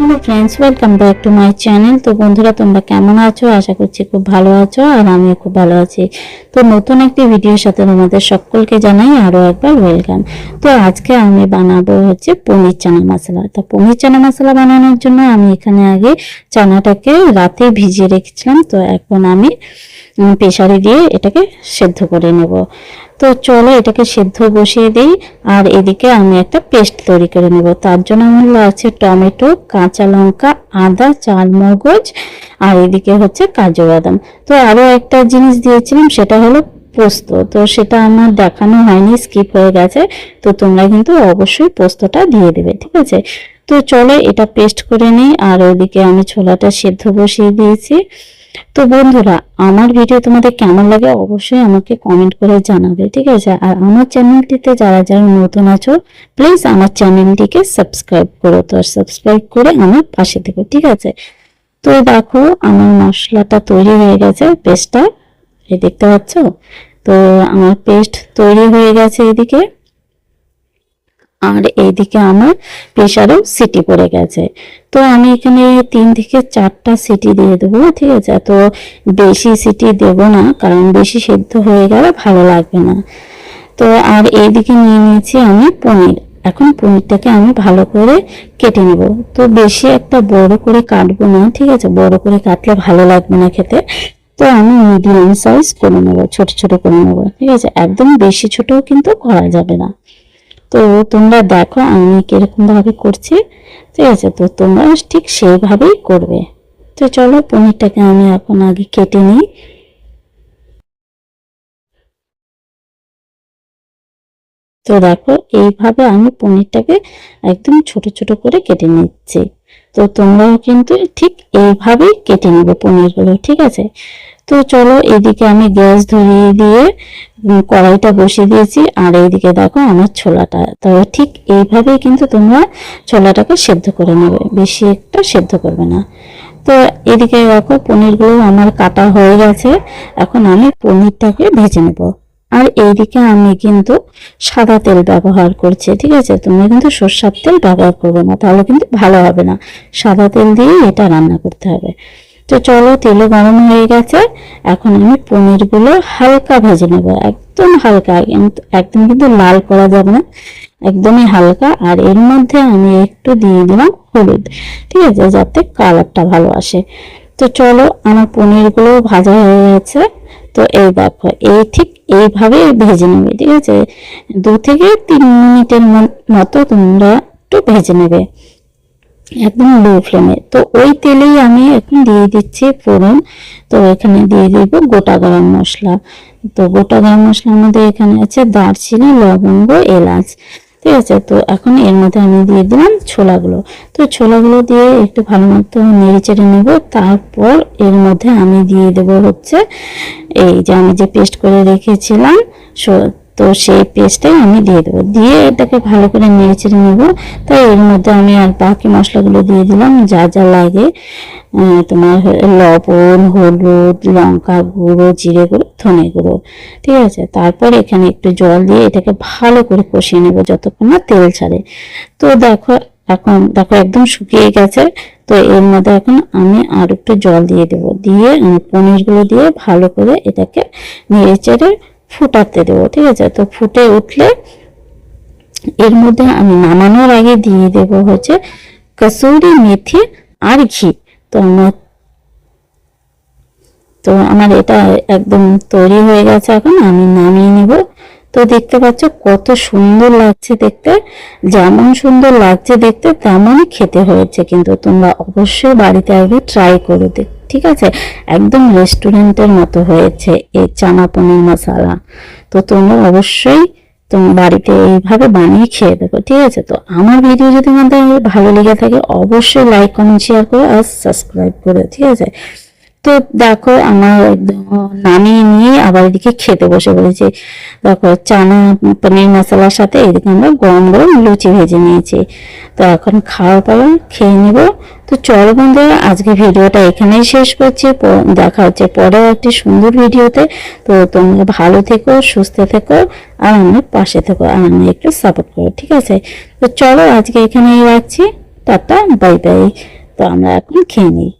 Hello friends welcome back to my channel তো বন্ধুরা, তোমরা কেমন আছো? আশা করছি খুব ভালো আছো আর আমিও খুব ভালো আছি। তো নতুন একটি ভিডিওর সাথে তোমাদের সকলকে জানাই আরও একবার ওয়েলকাম তো আজকে আমি বানাবো হচ্ছে পনির চানা মশলা। তো পনির চানা মশলা বানানোর জন্য আমি এখানে আগে চানাটাকে রাতে ভিজিয়ে রেখেছিলাম। তো এখন আমি প্রেশারে দিয়ে এটাকে সেদ্ধ করে নেব। তো চলো এটাকে সেদ্ধ বসিয়ে দিই, আর এদিকে আমি একটা পেস্ট তৈরি করে নেব। তার জন্য আমার আছে টমেটো, কাঁচা লঙ্কা, আদা চালমগজ আর এদিকে হচ্ছে কাজু বাদাম। তো আরও একটা জিনিস দিয়েছিলাম, সেটা হলো পোস্ত। তো সেটা আমার দেখানো হয়নি, স্কিপ হয়ে গেছে। তো তোমরা কিন্তু অবশ্যই পোস্তটা দিয়ে দেবে, ঠিক আছে? তো চলো এটা পেস্ট করে নিই, আর ওদিকে আমি ছোলাটা সেদ্ধ বসিয়ে দিয়েছি। তো বন্ধুরা, আমার ভিডিও তোমাদের কেমন লাগে অবশ্যই আমাকে কমেন্ট করে জানাবে, ঠিক আছে? আর আমার চ্যানেলটিতে যারা যারা নতুন আছো প্লিজ আমার চ্যানেলটিকে সাবস্ক্রাইব করো তো সাবস্ক্রাইব করে আমার পাশে থেকো, ঠিক আছে? তো দেখো, আমার মশলাটা তৈরি হয়ে গেছে পেস্টটা এই দেখতে পাচ্ছ? তো আমার পেস্ট তৈরি হয়ে গেছে এদিকে। আর এইদিকে আমার প্রেশারও সিটি পড়ে গেছে। তো আমি এখানে তিন থেকে চারটা সিটি দিয়ে দেবো, ঠিক আছে? তো বেশি সিটি দেব না, কারণ বেশি সেদ্ধ হয়ে গেলে ভালো লাগবে না। তো আর এইদিকে নিয়ে নিয়েছি আমি পনির। এখন পনিরটাকে আমি ভালো করে কেটে নেব। তো বেশি একটা বড় করে কাটবো না, ঠিক আছে? বড় করে কাটলে ভালো লাগবে না খেতে। তো আমি মিডিয়াম সাইজ করে নেব, ছোট ছোট করে নেব, ঠিক আছে? একদম বেশি ছোটও কিন্তু করা যাবে না। তো তোমরা দেখো আমি কীরকম ভাবে করছি। ঠিক আছে, তো তোমরা ঠিক সেইভাবেই করবে। তো চলো, পনিরটাকে আমি এখন আগে কেটে নিই। তো দেখো, এইভাবে আমি পনিরটাকে একদম ছোট ছোট করে কেটে নিচ্ছি। তো তোমরাও কিন্তু ঠিক এইভাবেই কেটে নেবে পনিরগুলো, ঠিক আছে? তো চলো এদিকে আমি গ্যাস ধরিয়ে দিয়ে কড়াইটা বসিয়ে দিয়েছি, আর এইদিকে দেখো আমার ছোলাটা। তো ঠিক এইভাবেই কিন্তু তোমরা ছোলাটাকে সেদ্ধ করে নেবে, বেশি একটা সেদ্ধ করবে না। তো এদিকে দেখো পনিরগুলো আমার কাটা হয়ে গেছে, এখন আমি পনিরটাকে ভেজে নেব। আর এইদিকে আমি কিন্তু সাদা তেল ব্যবহার করছি, ঠিক আছে? তোমরা কিন্তু সর্ষার তেল ব্যবহার করবে না, তাহলে কিন্তু ভালো হবে না। সাদা তেল দিয়ে এটা রান্না করতে হবে। তো চলো, তেলও গরম হয়ে গেছে। এখন আমি পনিরগুলো হালকা ভেজে নেব, একদম হালকা একদম কিন্তু লাল করা যাবে না, একদমই হালকা। আর এর মধ্যে আমি একটু দিয়ে দিলাম হলুদ, ঠিক আছে? যাতে কালারটা ভালো আসে। তো চলো আমার পনিরগুলো ভাজা হয়ে গেছে। তো এই দেখো, এই ঠিক এইভাবে ভেজে নেবে, ঠিক আছে? দু থেকে তিন মিনিটের মতো তোমরা একটু ভেজে নেবে, একদম লো ফ্লেমে তো ওই তেলেই আমি এখন দিয়ে দিচ্ছি ফোড়ন। তো এখানে দিয়ে দিব গোটা গরম মশলা। তো গোটা গরম মশলার মধ্যে এখানে আছে দারচিনি, লবঙ্গ, এলাচ। ঠিক আছে? তো এখন এর মধ্যে আমি দিয়ে দিলাম ছোলাগুলো। তো ছোলাগুলো দিয়ে একটু ভালো মতো নেড়ে চেড়ে নেব। তারপর এর মধ্যে আমি দিয়ে দেব হচ্ছে এই যে আমি যে পেস্ট করে রেখেছিলাম তো সেই পেস্টটাই আমি দিয়ে দেবো। দিয়ে এটাকে ভালো করে নেড়ে চেড়ে নেব। তাই এর মধ্যে আমি আর বাকি মশলাগুলো দিয়ে দিলাম, যা যা লাগে। তোমার লবণ, হলুদ, লঙ্কা গুঁড়ো, জিরে গুঁড়ো, ধনে গুঁড়ো, ঠিক আছে? তারপর এখানে একটু জল দিয়ে এটাকে ভালো করে কষিয়ে নেব যতক্ষণ না তেল ছাড়ে। তো দেখো, এখন দেখো একদম শুকিয়ে গেছে। তো এর মধ্যে এখন আমি আর একটু জল দিয়ে দেব। দিয়ে পনিরগুলো দিয়ে ভালো করে এটাকে নেড়ে চেড়ে ফুটাতে দেবো, ঠিক আছে? তো ফুটে উঠলে এর মধ্যে আমি নামানোর আগে দিয়ে দেব হচ্ছে কসুরি মেথি আর ঘি। তো আমার তো আমার এটা একদম তৈরি হয়ে গেছে এখন, আমি নামিয়ে নেব। তো দেখতে পাচ্ছ কত সুন্দর লাগছে দেখতে। যেমন সুন্দর লাগছে দেখতে, তেমনই খেতে হয়েছে কিন্তু তোমরা অবশ্যই বাড়িতে আগে ট্রাই করো দেখ ঠিক আছে? একদম রেস্টুরেন্টের মতো হয়েছে এই চানা পনির মশালা। তো তোমরা অবশ্যই তোমার বাড়িতে এইভাবে বানিয়ে খেয়ে দেবো ঠিক আছে? তো আমার ভিডিও যদি তোমাদের ভালো লেগে থাকে, অবশ্যই লাইক কমেন্ট শেয়ার করো আর সাবস্ক্রাইব করো ঠিক আছে? তো দেখো আমার নামিয়ে নিয়ে আবার এদিকে খেতে বসে বলেছি দেখো চানা পনির মশলার সাথে এদিকে আমরা গরম গরম লুচি ভেজে নিয়েছি। তো এখন খাওয়া পাওয়া খেয়ে নেব। তো চলো বন্ধুরা, আজকে ভিডিওটা এখানেই শেষ করছি। দেখা হচ্ছে পরেও একটি সুন্দর ভিডিওতে। তো তোমরা ভালো থেকো, সুস্থ থেকো, আর আমার পাশে থেকো, আর আমি একটু সাপোর্ট করো, ঠিক আছে? তো চলো আজকে এখানেই রাখছি। টাটা বাই বাই তো আমরা এখন খেয়ে নিই।